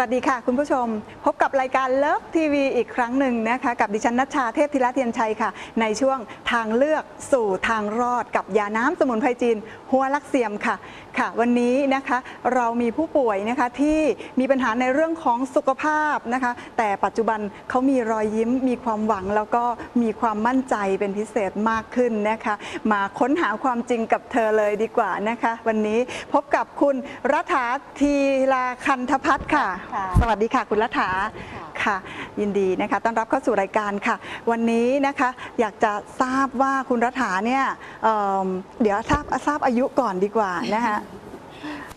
สวัสดีค่ะ คุณผู้ชม พบกับรายการเลิฟทีวีอีกครั้งหนึ่งนะคะ กับดิฉันนัชชาเทพธิระเทียนชัยค่ะ ในช่วงทางเลือกสู่ทางรอดกับยาน้ำสมุนไพรจีนหัวลักเซียมค่ะค่ะ วันนี้นะคะเรามีผู้ป่วยนะคะที่มีปัญหาในเรื่องของสุขภาพนะคะ แต่ปัจจุบันเขามีรอยยิ้ม มีความหวังแล้วก็มีความมั่นใจเป็นพิเศษมากขึ้นนะคะ มาค้นหาความจริงกับเธอเลยดีกว่านะคะ วันนี้พบกับคุณรัฐาทีลาคันธพัฒน์ค่ะค่ะสวัสดีค่ะคุณรัฐา ค่ะ ยินดีนะคะต้อนรับเข้าสู่รายการค่ะ วันนี้นะคะอยากจะทราบว่าคุณรัฐาเนี่ยเอิ่มเดี๋ยวทราบทราบอายุก่อนดีกว่านะคะ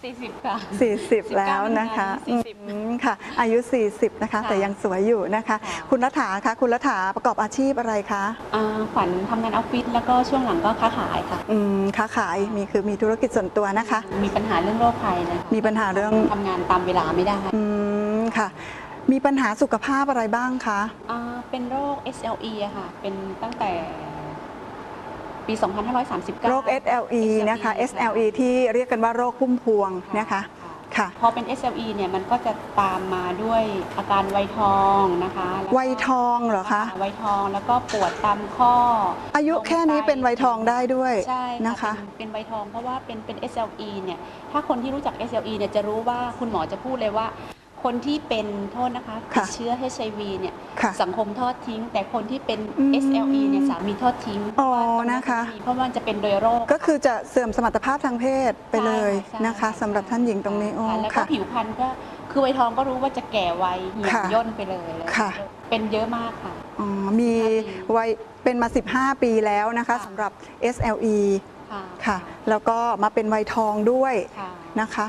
40 ค่ะ 40 แล้วนะคะ19 40อืมค่ะ อายุ 40 นะคะ ค่ะ แต่ยังสวยอยู่นะคะค่ะคุณรัฐาคะคุณรัฐาประกอบอาชีพอะไรคะอ่าขวัญทำงานออฟฟิศแล้วก็ช่วงหลังก็ค้าขายค่ะ อืมค้าขายมีคือมีธุรกิจส่วนตัวนะคะ มีปัญหาเรื่องโรคภัยนะคะมีปัญหาเรื่อง ทำงานตามเวลาไม่ได้ อืมค่ะ มีปัญหาสุขภาพอะไรบ้างคะ อ่าเป็นโรค SLE อะค่ะ เป็นตั้งแต่ปี 2539 โรค SLE นะคะ SLE ที่เรียกกันว่าโรคพุ่มพวงนะคะ ค่ะ พอเป็น SLE เนี่ยมันก็จะตามมาด้วยอาการไวยทองนะคะแล้ก็ไวยทองเหรอคะ ไวยทองแล้วก็ปวดตามข้ออายุแค่นี้เป็นไวยทองได้ด้วยใช่นะคะ เป็นเป็นไวยทองเพราะว่าเป็นเป็น SLE เนี่ย ถ้าคนที่รู้จัก SLE เนี่ยจะรู้ว่าคุณหมอจะพูดเลยว่า คนที่เป็นโทษนะคะติค่ะดเชื้อ HIV เนี่ยค่ะสังคมทอดทิ้ง แต่คนที่เป็น อืม SLE เนี่ยสามีทอดทิ้งอ๋อเพราว่าตรงนะคะ เพราะว่ามันจะเป็นโดยโรค ก็คือจะเสื่อมสมรรถภาพทางเพศไปเลยใช่นะคะใช่สำหรับท่านหญิงตรงนี้โอ้ค่ะแล้วก็ค่ะ ผิวพรรณก็คือไวยทองก็รู้ว่าจะแก่ไวเหี่ยวค่ะย่นไปเลยค่ะ เป็นเยอะมากค่ะ อ๋อมีวัยเป็นมา 15 ปีแล้วนะคะค่ะ สำหรับ SLE ค่ะ ค่ะ แล้วก็มาเป็นไวยทองด้วยค่ะ นะคะ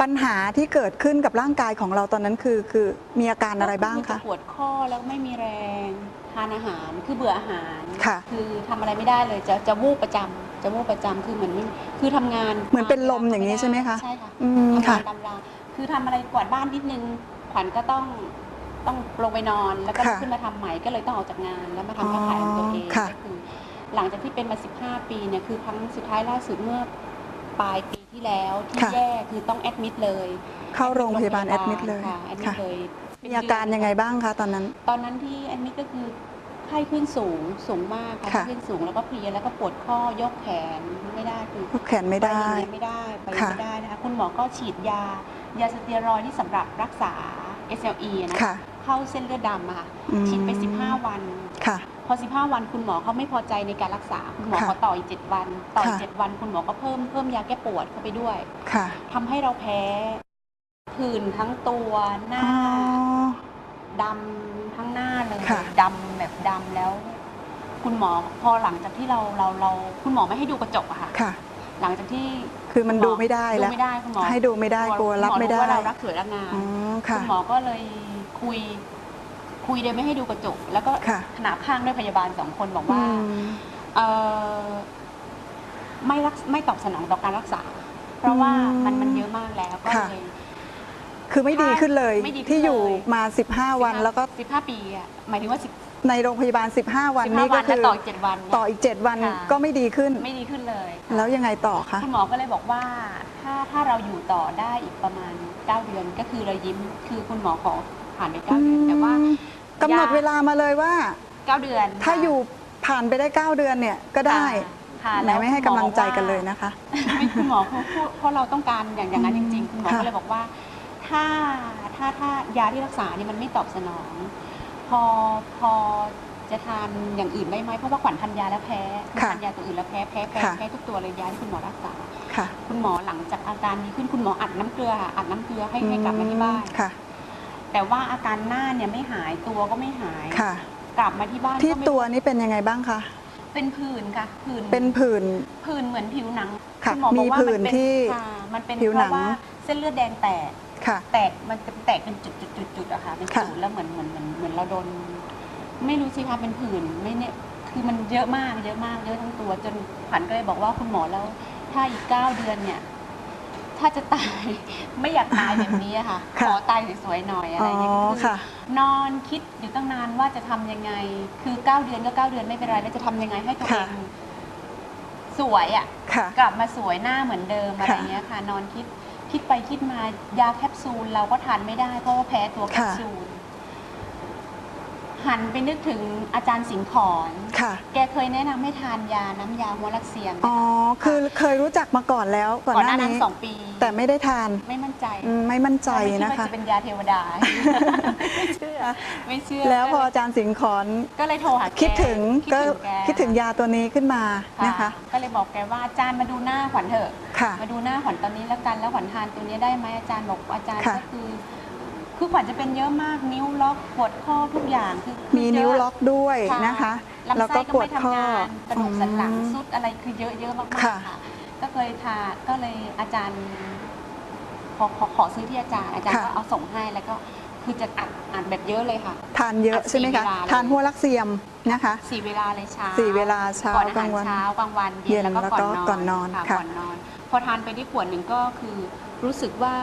ปัญหาที่เกิดขึ้นกับร่างกายของเราตอนนั้นคือคือมีอาการอะไรบ้างก็คะจปวดข้อแล้วไม่มีแรงทานอาหารคือเบื่ออาหารค่ะคือทำอะไรไม่ได้เลยจะจะวูบประจำจะวูบประจำคือเหมือนไม่คือทำงานเหมือนเป็นลมอย่างนี้ใช่ไหมคะใช่ค่ะอืมทำค่ะงานตามเวลาคือทำอะไรกวาดบ้านนิดนึงขวัญก็ต้องต้องลงไปนอนแล้วก็ลุกค่ะขึ้นมาทำใหม่ก็เลยต้องออกจากงานแล้วมาทำค้าขายของตัวเองค่ะก็คือหลังจากที่เป็นมา 15 ปีเนี่ยคือครั้งสุดท้ายล่าสุดเมื่อปลายปี ที่แล้วที่ค่ะ แย่คือต้องแอดมิดเลยเข้าโรงพยาบาลแอดมิดเลยค่ะแอดมิค่ะดเลยมีอาการยังไงบ้างคะตอนนั้น ตอนนั้นที่แอดมิดก็คือไข้ขึ้นสูงสูงมากค่ะค่ะ ไข้ขึ้นสูงแล้วก็เพลียแล้วก็ปวดข้อยกแขนไม่ได้คือ ยกแขนไม่ได้ ปอย่างเงี้ยไม่ได้ไปค่ะไม่ได้นะคะคุณหมอก็ฉีดยา ยาสเตียรอยด์ที่สำหรับรักษา SLE นะค่ะ เข้าเส้นเลือดดำอะค่ะอืมฉีดไป 15 วัน ค่ะ พอ 15 วันคุณหมอเขาไม่พอใจในการรักษา คุณหมอค่ะขอต่ออีก 7 วัน ต่ออีก ค่ะ 7 วัน คุณหมอก็เพิ่มเพิ่มยาแก้ปวดเข้าไปด้วยค่ะ ทำให้เราแพ้ผื่นทั้งตัวหน้า อ๋อ ดำทั้งหน้าเลยค่ะ ดำแบบดำแล้ว คุณหมอพอหลังจากที่เราเราเรา คุณหมอไม่ให้ดูกระจกอะค่ะ ค่ะ หลังจากที่คือมันดูไม่ได้ดูแล้ว ไม่ได้คุณหมอให้ดูไม่ได้กลัวรับไม่ได้คุณหอว่าเรารักสวยรักงามอ๋อค่ะ คุณหมอก็เลยคุย คุยโดยไม่ให้ดูกระจก แล้วก็ค่ะขนาบข้างด้วยพยาบาลสองคนบอกว่าอืม เอ่อไม่รักไม่ตอบสนองต่อการรักษา เพราะว่าอืมมันมันเยอะมากแล้วก็ค่ะ เลย คือไม่ดีขึ้นเลยไม่ดีขึ้นที่อยู่เลยมา 15 วันแล้วก็สิบห้าปีอะหมายถึงว่าสิบในโรงพยาบาล 15 วันสิบนี้ห้าก็วันคืแล้วอต่ออีกเจ็ดวันเนี่ย ต่ออีก 7 วันค่ะ ก็ไม่ดีขึ้น ไม่ดีขึ้นเลย แล้วยังไงต่อคะ คุณหมอก็เลยบอกว่าถ้าถ้าเราอยู่ต่อได้อีกประมาณ 9 เดือนก็คือเรายิ้ม คือคุณหมอขอ ผ่านไปเก้าเดือนแต่ว่าอืมกำหนดยาเวลามาเลยว่า เก้าเดือนถ้าค่ะอยู่ผ่านไปได้ 9 เดือนเนี่ยก็ได้ค่ะไหนแล้วไม่ให้กำลังใจกันเลยนะคะ ไม่คุณหมอเขาพูดเพราะเราต้องการอย่างอย่างนั้นจริงๆ คุณหมอค่ะก็เลยบอกว่า ถ้าถ้าถ้ายาที่รักษาเนี่ยมันไม่ตอบสนอง พอพอจะทานอย่างอื่นได้ไหมเพราะว่าขวัญทานยาแล้วแพ้คือค่ะทานยาตัวอื่นแล้วแพ้แพ้แพ้ค่ะ แพ้ทุกตัวเลยยาที่คุณหมอรักษา ค่ะคุณหมอหลังจากอาการดีขึ้นคุณหมออัดน้ำเกลืออัดน้ำเกลือให้ให้กลับมาที่บ้าน ค่ะ แต่ว่าอาการหน้าเนี่ยไม่หายตัวก็ไม่หาย ค่ะ กลับมาที่บ้านที่ก็ไม่ตัวนี้เป็นยังไงบ้างคะ เป็นผื่นค่ะผื่นเป็นผื่น ผื่นเหมือนผิวหนังค่ะณหมอบอกว่ามีผื่มันเป็นที่ค่ะมันเป็นผิวเพหนัง ราะว่าเส้นเลือดแดงแตก ค่ะ แตกมันจะแตกเป็นจุดจุดจุดจุดๆๆๆอะค่ะเป็นค่ะ จุดแล้วเหมือนเหมือนเหมือนเหมือนเราโดน ไม่รู้สิคะเป็นผื่นไม่เนี่ยคือมันเยอะมากเยอะมากเยอะทั้งตัวจนขวัญก็เลยบอกว่าคุณหมอแล้ว ถ้าอีกเก้าเดือนเนี่ย ถ้าจะตาย ไม่อยากตายแบบนี้อะค่ะ ขค่ะ อตายสวยๆหน่อยอะไรอ๋ออย่างเงี้ยคือค่ะ นอนคิดอยู่ตั้งนานว่าจะทำยังไง คือ 9 เดือนก็ 9 เดือนไม่เป็นไรแล้วจะทำยังไงให้ตัวเองค่ะสวยอะ่ะค่ะ กลับมาสวยหน้าเหมือนเดิมอะไรค่ะเงี้ยค่ะ นอนคิดคิดไปคิดมายาแคปซูลเราก็ทานไม่ได้เพราะว่าแพ้ตัวแคปค่ะ ซูล หันไปนึกถึงอาจารย์สิงห์ขอน ค่ะ แกเคยแนะนำให้ทานยาน้ำยาโมลักเซียมอ๋อ คือเคยรู้จักมาก่อนแล้วก่อนก่อนหหน้าน้านั้นนี้สองปีแต่ไม่ได้ทานไม่มั่นใจอืมไม่มั่นใจไม่ดนะว่าคะ จะเป็นยาเทวดา ไม่เชื่อไม่เชื่อแล้วพอก็อาจารย์สิงห์ขอนก็เลยโทรหาแกคิดถึงก็แกคิดถึงยาตัวนี้ขึ้นมานะคะ ก็เลยบอกแกว่าอาจารย์มาดูหน้าขวัญเถอะ ค่ะ มาดูหน้าขวัญตอนนี้แล้วกันแล้วขวัญทานตัวนี้ได้ไหมอาจารย์บอกอาจารย์ค่ะก็คือ คือขวัญจะเป็นเยอะมากนิ้วล็อกปวดข้อทุกอย่างคือคือมีนิ้วเยะล็อกด้วยนะคะลำแล้วไส้ก็ก็ปวดไม่ข้อทำงานกระดูกสันหลังอืมสุดอะไรคือเยอะเยอะมากๆค่ะ ค่ะ ก็เคยทานก็เลยอาจารย์ขอขอขอซื้อที่อาจารย์อาจารย์ค่ะ ก็เอาส่งให้แล้วก็คือจะอัดอัดแบบเยอะเลยค่ะ ทานเยอะอะใช่ไหมสี่คะเวลาเลย ทานหัวลักเซียมนะคะ สี่เวลาเลยเช้าสี่เวลาเช้าก่อนอากลาหางรวันเช้ากลางวันเย็เย็นนแล้วก็แล้วก่ก็อนนอนก่อนนอนค่ะค่ะ ก่อนนอน พอทานไปได้ขวดหนึ่งก็คือรู้สึกว่า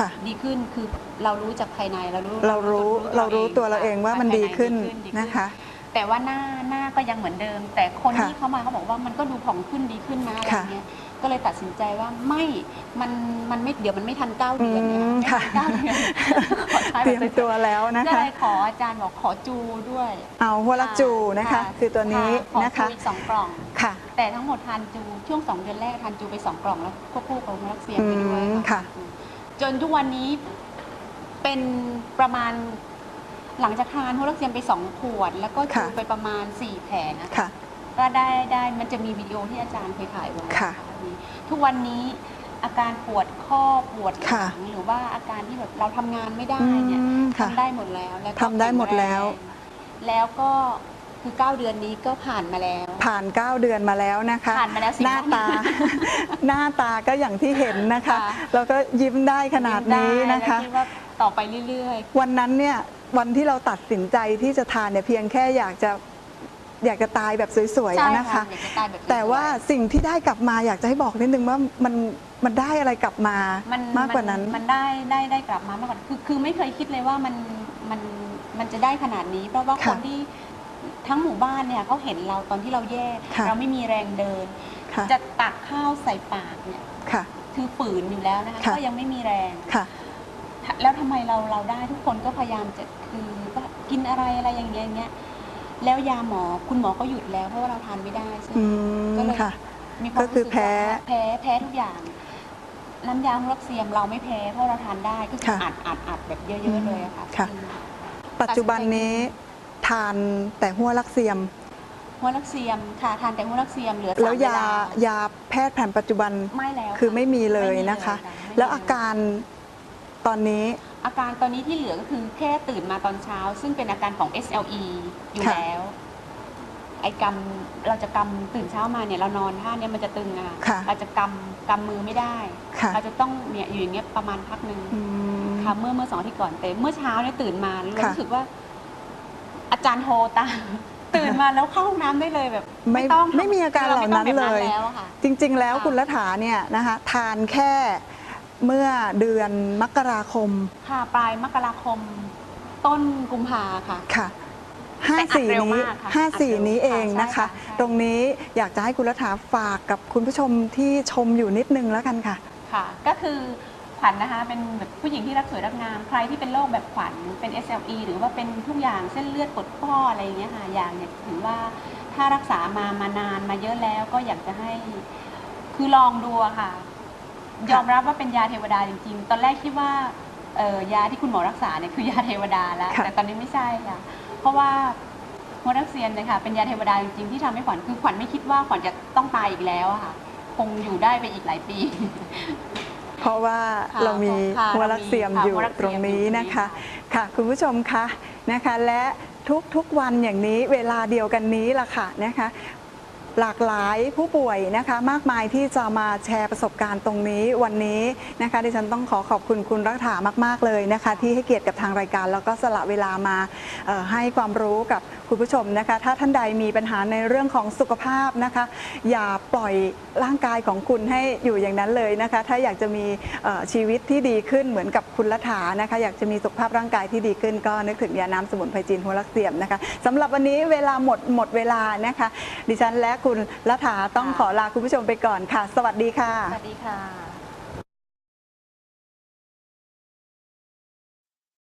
ค่ะ ดีขึ้นคือเรารู้จากภายในเรารู้เรารู้เรารู้ตัวเราเองว่ามันดีขึ้นภายใดีนะคะ แต่ว่าหน้าหน้าก็ยังเหมือนเดิม แต่คนค่ะที่เข้ามาเขาบอกว่ามันก็ดูผ่องขึ้นดีขึ้นนะอะไรค่ะเงี้ยก็เลยตัดสินใจว่าไม่ มัน มันไม่ เดี๋ยวมันไม่ทันเก้าเดือนเนี่ยอืมไม่ทันค่ะเก้าเดือนขอทานเตรียมแบบตัวแล้วนะก็คะเลยขออาจารย์บอกขอจูด้วย เอาหัวลักจูนะคะ คือตัวนี้ขอนะคะจูอีกสองกล่อง ค่ะ แต่ทั้งหมดทานจู ช่วงสองเดือนแรกทานจูไปสองกล่องแล้วควบคู่กับโมลักเซียมไปด้วยอืมค่ะ จนทุกวันนี้เป็นประมาณหลังจากทานโมลักเซียมไปสองขวด แล้วก็จูค่ะไปประมาณสี่แผงนะคะค่ะก็ได้ได้มันจะมีวิดีโอที่อาจารย์เคยถ่ายไว้ค่ะอันนี้ทุกวันนี้อาการปวดข้อปวดหค่ะลังหรือว่าอาการที่แบบเราทำงานไม่ได้เนี่ยอืมค่ะทำได้หมดแล้วแล้วก็ทำได้หมดแล้วข็งแรงแล้วก็ คือเก้าเดือนนี้ก็ผ่านมาแล้ว ผ่าน 9 เดือนมาแล้วนะคะ ผ่านมาแล้วสิหน้าวันตา หน้าตาก็อย่างที่เห็นนะคะค่ะแล้วก็ยิ้มได้ขนาดนี้นะคะได้แล้วคิดว่าต่อไปเรื่อยวันนั้นเนี่ยวันที่เราตัดสินใจที่จะทานเนี่ยเพียงแค่อยากจะอยากจะตายแบบสวยๆใช่ๆนะคะอยากจะตายแบบสยๆแต่ว่าสิ่งที่ได้กลับมาอยากจะให้บอกนิดนึงว่ามันมันได้อะไรกลับมามันมากกว่านั้น มันได้ได้ได้กลับมามากกว่านั้นคือคือไม่เคยคิดเลยว่ามันมันมันจะได้ขนาดนี้ เพราะว่าค่ะคนที่ ทั้งหมู่บ้านเนี่ยเขาเห็นเราตอนที่เราแย่ค่ะ เราไม่มีแรงเดิน ค่ะ จะตักข้าวใส่ปากเนี่ยค่ะ คือฝืนอยู่แล้วนะคะค่ะ ก็ยังไม่มีแรง ค่ะ แล้วทำไมเราเราได้ทุกคนก็พยายามจะคือว่ากินอะไรอะไรอย่างเงี้ยอย่างเงี้ยแล้วยาหมอคุณหมอก็หยุดแล้วเพราะว่าเราทานไม่ได้ใช่ไหม อืมก็เลย ค่ะ มีความก็คือรู้สึแพ้ว่าแพ้แพ้ทุกอย่าง น้ำยาฮอร์เซียมเราไม่แพ้เพราะเราทานได้ก็คือค่ะอัดอัดอัดแบบเยอะ ๆ เลยอะค่ะค่ะอปัจจุบันนี้ ทานแต่หัวลักเซียม หัวลักเซียมค่ะทานแต่หัวลักเซียมเหลือแล้วสามยาเลยาแพทย์แผนปัจจุบันไม่แล้วคือไม่มีเลยนะคะ ไม่มีเลยแล้วอาการตอนนี้ อาการตอนนี้ที่เหลือก็คือแค่ตื่นมาตอนเช้า ซึ่งเป็นอาการของ SLE อยู่ค่ะ แล้ว ไอ้กำเราจะกำตื่นเช้ามาเนี่ยเรานอนท่าเนี้ยมันจะตึงอะค่ะเราจะกำกำมือไม่ได้ ค่ะเราจะต้องเนี่ยอยู่อย่างเงี้ยประมาณพักหนึ่งอืม ค่ะเมื่อเมื่อสองอาที่ก่อนแต่เมื่อเช้าเนี่ยตื่นมาเราค่ะ รู้สึกว่า อาจารย์โทรตามตื่นมาแล้วเข้าห้องน้ำได้เลยแบบ ไม่ต้องไม่มีอาการเหล่านั้นไม่ต้องแบบเลยแล้วอะค่ะจริง ๆ แล้วค่ะคุณรัฐาเนี่ยนะคะทานแค่เมื่อเดือนมกราคม ค่ะปลายมกราคม ต้นกุมภาค่ะค่ะแต่อัดเร็ว54นี้มากค่ะอัดเร็ว54นี้เองนะคะค่ะใช่ค่ะใช่ตรงนี้อยากจะให้คุณรัฐาฝากกับคุณผู้ชมที่ชมอยู่นิดนึงแล้วกันค่ะ ค่ะ ก็คือ ขวัญนะคะ เป็นแบบผู้หญิงที่รักสวยรักงาม ใครที่เป็นโรคแบบขวัญ เป็น SLE หรือว่าเป็นทุกอย่างเส้นเลือดปดข้ออะไรอย่างเงี้ยค่ะ อย่างเนี่ยถือว่าถ้ารักษามามานานมาเยอะแล้วก็อยากจะให้ คือลองดูอะค่ะ ยอมรับว่าเป็นยาเทวดาจริง ๆ ตอนแรกคิดว่าเออยาที่คุณหมอรักษาเนี่ยคือยาเทวดาแล้วค่ะแต่ตอนนี้ไม่ใช่ค่ะ เพราะว่าโมดักเซียนเนยคะเป็นยาเทวดาจริงๆที่ทำให้ขวัญคือขวัญไม่คิดว่าขวัญจะต้องตายอีกแล้วอะค่ะ คงอยู่ได้ไปอีกหลายปี เพราะว่าค่ะเรามีค่ะหัวลักเซียมเรามีอยู่ค่ะหัวลักตเซีรยงมนี้อยู่ตรงนี้นะคะค่ะค่ะคุณผู้ชมคะนะคะและทุกๆวันอย่างนี้เวลาเดียวกันนี้ล่ะค่ะนะคะ หลากหลายผู้ป่วยนะคะ มากมายที่จะมาแชร์ประสบการณ์ตรงนี้วันนี้นะคะ ดิฉันต้องขอขอบคุณคุณรัฐามาก ๆ เลยนะคะ ที่ให้เกียรติกับทางรายการ แล้วก็สละเวลามาให้ความรู้กับคุณผู้ชมนะคะ ถ้าท่านใดมีปัญหาในเรื่องของสุขภาพนะคะ อย่าปล่อยร่างกายของคุณให้อยู่อย่างนั้นเลยนะคะ ถ้าอยากจะมีชีวิตที่ดีขึ้นเหมือนกับคุณรัฐานะคะ อยากจะมีสุขภาพร่างกายที่ดีขึ้นก็นึกถึงยาน้ำสมุนไพรจีนหัวลักเสียมนะคะสำหรับวันนี้เวลาหมดหมดเวลานะคะ ดิฉันและคุณรัฐาต้องค่ะขอลาคุณผู้ชมไปก่อนค่ะ สวัสดีค่ะ สวัสดีค่ะ